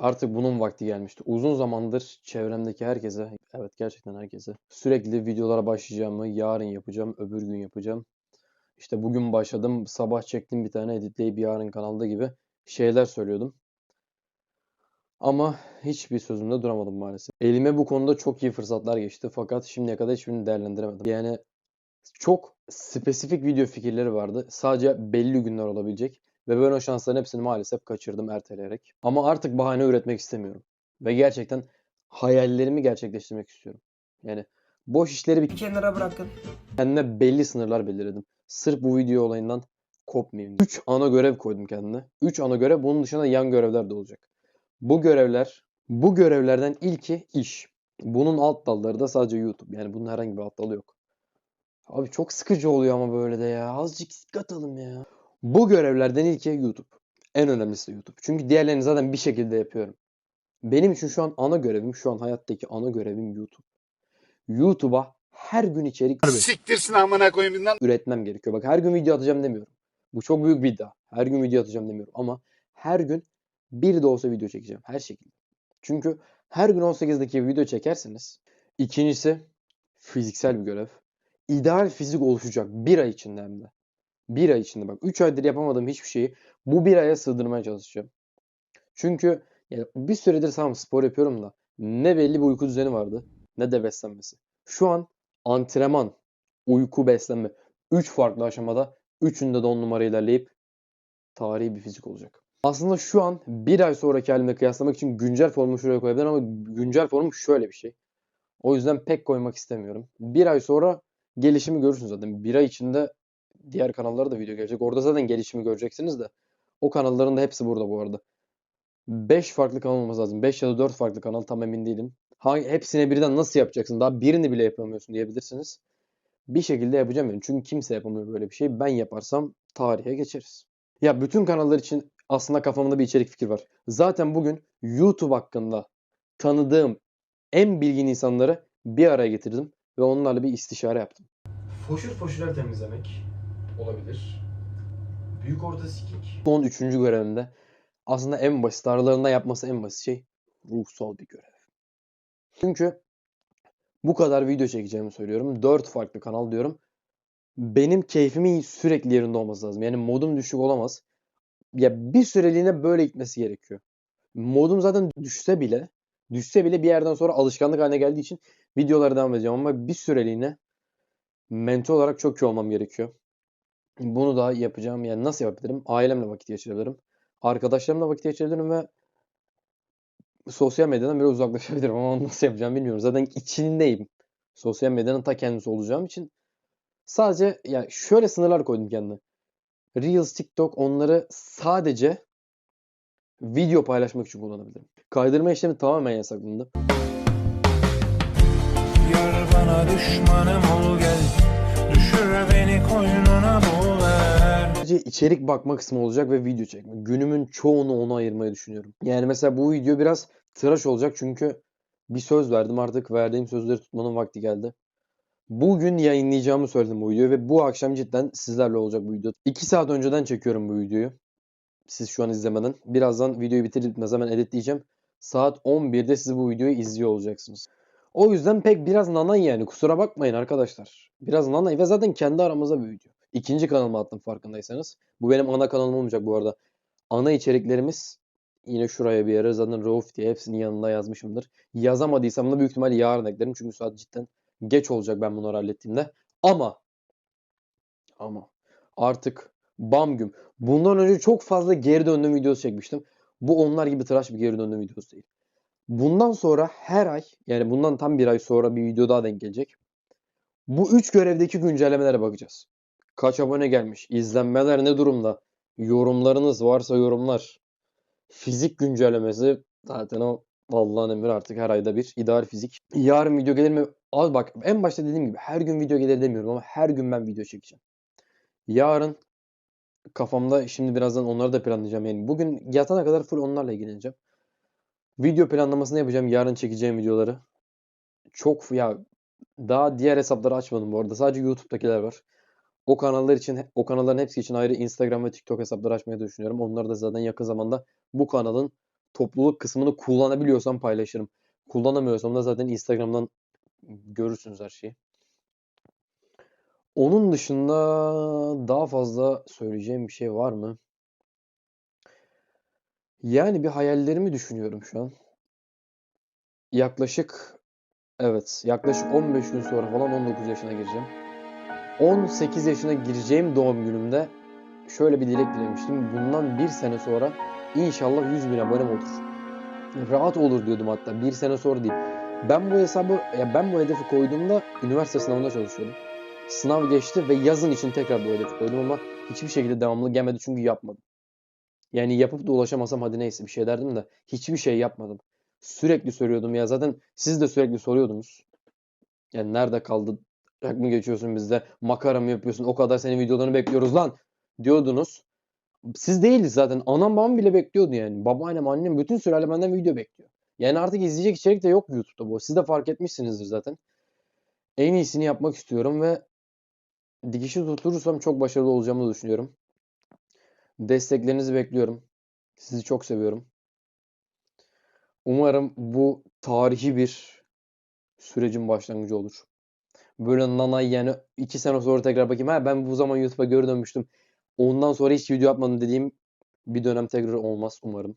Artık bunun vakti gelmişti. Uzun zamandır çevremdeki herkese, evet gerçekten herkese sürekli videolara başlayacağımı, yarın yapacağım, öbür gün yapacağım. İşte bugün başladım, sabah çektim bir tane editleyip yarın kanalda gibi şeyler söylüyordum. Ama hiçbir sözümde duramadım maalesef. Elime bu konuda çok iyi fırsatlar geçti fakat şimdiye kadar hiçbirini değerlendiremedim. Yani çok spesifik video fikirleri vardı. Sadece belli günler olabilecek. Ve ben o şansların hepsini maalesef kaçırdım erteleyerek. Ama artık bahane üretmek istemiyorum. Ve gerçekten hayallerimi gerçekleştirmek istiyorum. Yani boş işleri bir Bir kenara bırakın. kendime belli sınırlar belirledim. Sırf bu video olayından kopmayayım. 3 ana görev koydum kendime. 3 ana görev bunun dışında yan görevler de olacak. Bu görevler, bu görevlerden ilki iş. Bunun alt dalları da sadece YouTube. Yani bunun herhangi bir alt dalı yok. Abi çok sıkıcı oluyor ama böyle de ya. Azıcık katalım ya. Bu görevlerden ilki YouTube. En önemlisi YouTube. Çünkü diğerlerini zaten bir şekilde yapıyorum. Benim için şu an ana görevim, şu an hayattaki ana görevim YouTube. YouTube'a her gün içerik Siktirsin amına koyayım üretmem gerekiyor. Bak her gün video atacağım demiyorum. Bu çok büyük bir iddia. Her gün video atacağım demiyorum ama her gün bir de olsa video çekeceğim. Her şekilde. Çünkü her gün 18 dakika video çekerseniz ikincisi fiziksel bir görev. İdeal fizik oluşacak bir ay içinde hem de. Bir ay içinde bak 3 aydır yapamadığım hiçbir şeyi bu bir aya sığdırmaya çalışacağım. Çünkü yani bir süredir tamam spor yapıyorum da ne belli bir uyku düzeni vardı ne de beslenmesi. Şu an antrenman, uyku, beslenme 3 farklı aşamada üçünde de 10 numara ilerleyip tarihi bir fizik olacak. Aslında şu an bir ay sonraki halimle kıyaslamak için güncel formu şuraya koyabilirim ama güncel formum şöyle bir şey. O yüzden pek koymak istemiyorum. Bir ay sonra gelişimi görürsünüz zaten. Bir ay içinde diğer kanallara da video gelecek. Orada zaten gelişimi göreceksiniz de. O kanalların da hepsi burada bu arada. 5 farklı kanal olması lazım. 5 ya da 4 farklı kanal tam emin değilim. Hangi, hepsine birden nasıl yapacaksın? Daha birini bile yapamıyorsun diyebilirsiniz. Bir şekilde yapacağım yani. Çünkü kimse yapamıyor böyle bir şey. Ben yaparsam tarihe geçeriz. Ya bütün kanallar için aslında kafamda bir içerik fikir var. Zaten bugün YouTube hakkında tanıdığım en bilgin insanları bir araya getirdim ve onlarla bir istişare yaptım. Foşur foşurlar temizlemek olabilir. Büyük orta sikik. Son üçüncü görevimde aslında en basit, aralarında yapması en basit şey ruhsal bir görev. Çünkü bu kadar video çekeceğimi söylüyorum. Dört farklı kanal diyorum. Benim keyfimin sürekli yerinde olması lazım. Yani modum düşük olamaz. Ya bir süreliğine böyle gitmesi gerekiyor. Modum zaten düşse bile düşse bile bir yerden sonra alışkanlık haline geldiği için videolara devam edeceğim ama bir süreliğine mental olarak çok iyi olmam gerekiyor. Bunu da yapacağım. Yani nasıl yapabilirim? Ailemle vakit geçirebilirim. Arkadaşlarımla vakit geçirebilirim ve sosyal medyadan biraz uzaklaşabilirim ama onu nasıl yapacağımı bilmiyorum. Zaten içindeyim. Sosyal medyanın ta kendisi olacağım için sadece ya şöyle sınırlar koydum kendime. Reels, TikTok onları sadece video paylaşmak için kullanabilirim. Kaydırma işlemi tamamen yasaklandı. Yar bana düşmanım ol gel Düşür beni koynuna boğar Sadece içerik bakma kısmı olacak ve video çekme. Günümün çoğunu ona ayırmayı düşünüyorum. Yani mesela bu video biraz tıraş olacak çünkü bir söz verdim artık verdiğim sözleri tutmanın vakti geldi. Bugün yayınlayacağımı söyledim bu videoyu ve bu akşam cidden sizlerle olacak bu video. 2 saat önceden çekiyorum bu videoyu. Siz şu an izlemeden. Birazdan videoyu bitirir bitmez hemen editleyeceğim. Saat 11'de siz bu videoyu izliyor olacaksınız. O yüzden pek biraz nanay yani kusura bakmayın arkadaşlar. Biraz nanay ve zaten kendi aramızda bir video. İkinci kanalıma attım farkındaysanız. Bu benim ana kanalım olmayacak bu arada. Ana içeriklerimiz yine şuraya bir yere zaten Rauf diye hepsinin yanında yazmışımdır. Yazamadıysam da büyük ihtimalle yarın eklerim. Çünkü saat cidden geç olacak ben bunları hallettiğimde. Ama ama artık bam güm. Bundan önce çok fazla geri döndüğüm videosu çekmiştim. Bu onlar gibi tıraş bir geri döndüğüm videosu değil. Bundan sonra her ay yani bundan tam bir ay sonra bir video daha denk gelecek. Bu üç görevdeki güncellemelere bakacağız. Kaç abone gelmiş? İzlenmeler ne durumda? Yorumlarınız varsa yorumlar. Fizik güncellemesi zaten o Allah'ın emri artık her ayda bir. ideal fizik. Yarın video gelir mi? Al bak en başta dediğim gibi her gün video gelir demiyorum ama her gün ben video çekeceğim. Yarın kafamda şimdi birazdan onları da planlayacağım. Yani bugün yatana kadar full onlarla ilgileneceğim. Video planlamasını yapacağım. Yarın çekeceğim videoları. Çok ya daha diğer hesapları açmadım bu arada. Sadece YouTube'dakiler var. O kanallar için, o kanalların hepsi için ayrı Instagram ve TikTok hesapları açmayı düşünüyorum. Onları da zaten yakın zamanda bu kanalın topluluk kısmını kullanabiliyorsam paylaşırım. Kullanamıyorsam da zaten Instagram'dan görürsünüz her şeyi. Onun dışında daha fazla söyleyeceğim bir şey var mı? Yani bir hayallerimi düşünüyorum şu an. Yaklaşık evet yaklaşık 15 gün sonra falan 19 yaşına gireceğim. 18 yaşına gireceğim doğum günümde şöyle bir dilek dilemiştim. Bundan bir sene sonra inşallah 100 bin abonem olur. Rahat olur diyordum hatta. Bir sene sonra değil. Ben bu hesabı, ya ben bu hedefi koyduğumda üniversite sınavında çalışıyordum. Sınav geçti ve yazın için tekrar bu hedefi koydum ama hiçbir şekilde devamlı gelmedi çünkü yapmadım. Yani yapıp da ulaşamasam hadi neyse bir şey derdim de hiçbir şey yapmadım. Sürekli soruyordum ya zaten siz de sürekli soruyordunuz. Yani nerede kaldı? Yak mı geçiyorsun bizde? Makara mı yapıyorsun? O kadar senin videolarını bekliyoruz lan diyordunuz. Siz değiliz zaten. Anam babam bile bekliyordu yani. Babaannem, annem bütün sülale benden video bekliyor. Yani artık izleyecek içerik de yok YouTube'da bu. Siz de fark etmişsinizdir zaten. En iyisini yapmak istiyorum ve dikişi tuturursam çok başarılı olacağımı düşünüyorum. Desteklerinizi bekliyorum. Sizi çok seviyorum. Umarım bu tarihi bir sürecin başlangıcı olur. Böyle nanay yani iki sene sonra tekrar bakayım. Ha ben bu zaman YouTube'a geri dönmüştüm. Ondan sonra hiç video yapmadım dediğim bir dönem tekrar olmaz umarım.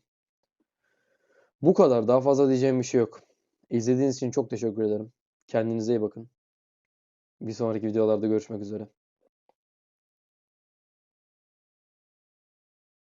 Bu kadar. Daha fazla diyeceğim bir şey yok. İzlediğiniz için çok teşekkür ederim. Kendinize iyi bakın. Bir sonraki videolarda görüşmek üzere.